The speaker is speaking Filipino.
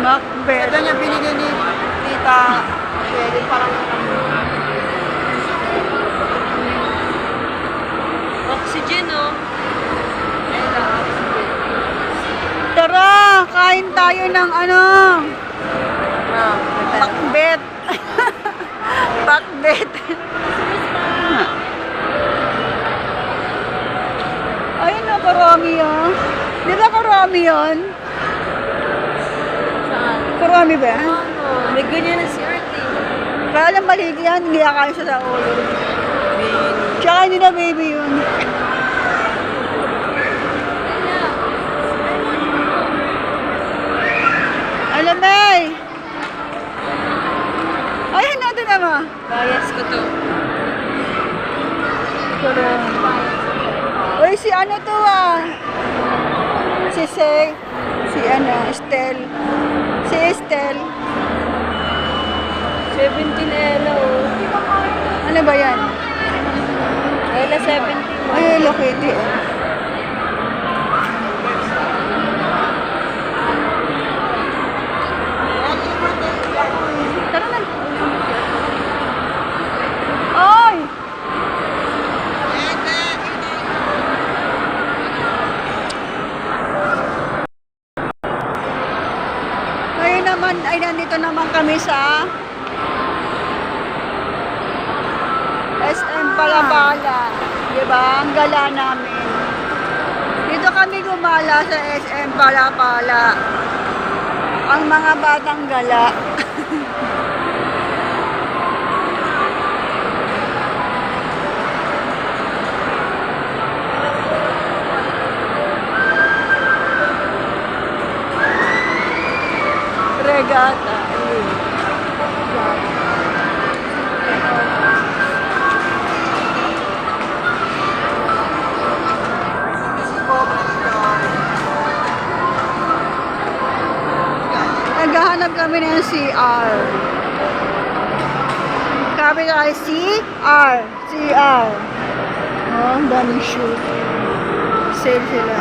bet. Ito niya binigay ni Tita Shelly, parang Oxygen, oh. na. Tara, kain tayo ng ano, Ah, pakbet. pakbet. Ayun na, karami yan. Di ba karami yan? Saan? Karami ba? Ano? May ganyan na si Artie. Kaya lang maligi yan, hindi kaya siya sa ulo. Tsaka hindi na baby yun. Alam May! Ayun natin naman. Bias ko to. Uy, si ano to ah? Si Se, si ano, Estel. Si Estel. 17 Ella, oh. Ano ba yan? Ella 17. Ay, Hello Kitty. oh. Tara na. Ay! Ngayon naman ay nandito naman kami sa SM Palabala. Di ba? Ang gala namin. Dito kami gumala sa SM Palapala. Ang mga batang gala. Regata. Ayun. Naghahanap kami ng CR. Kami ay CR. CR. Oh, ang daming shoe. Sale sila.